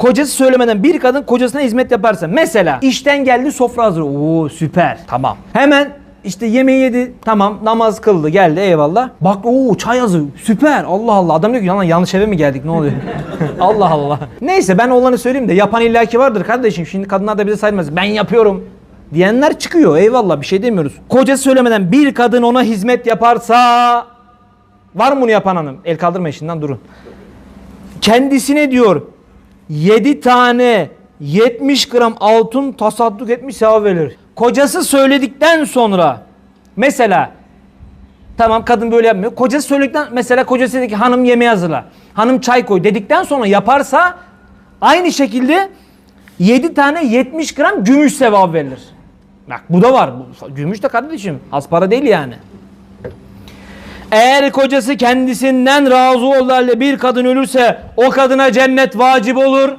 Kocası söylemeden bir kadın kocasına hizmet yaparsa mesela işten geldi sofra hazır. Oo süper. Tamam. Hemen işte yemeği yedi. Tamam namaz kıldı geldi eyvallah. Bak o çay hazır. Süper. Allah Allah. Adam diyor ki "Lan yanlış eve mi geldik ne oluyor? Allah Allah. Neyse ben olanı söyleyeyim de yapan illaki vardır kardeşim. Şimdi kadınlar da bize saymaz. Ben yapıyorum diyenler çıkıyor. Eyvallah bir şey demiyoruz. Kocası söylemeden bir kadın ona hizmet yaparsa var mı bunu yapan hanım? El kaldırma işinden durun. Kendisine diyor 7 tane 70 gram altın tasadduk etmiş sevap verilir. Kocası söyledikten sonra mesela tamam kadın böyle yapmıyor. Kocası söyledikten mesela kocası dedi ki hanım yemeği hazırla. Hanım çay koy dedikten sonra yaparsa aynı şekilde 7 tane 70 gram gümüş sevap verilir. Bak bu da var. Gümüş de kardeşim az para değil yani. Eğer kocası kendisinden razı halde bir kadın ölürse o kadına cennet vacip olur.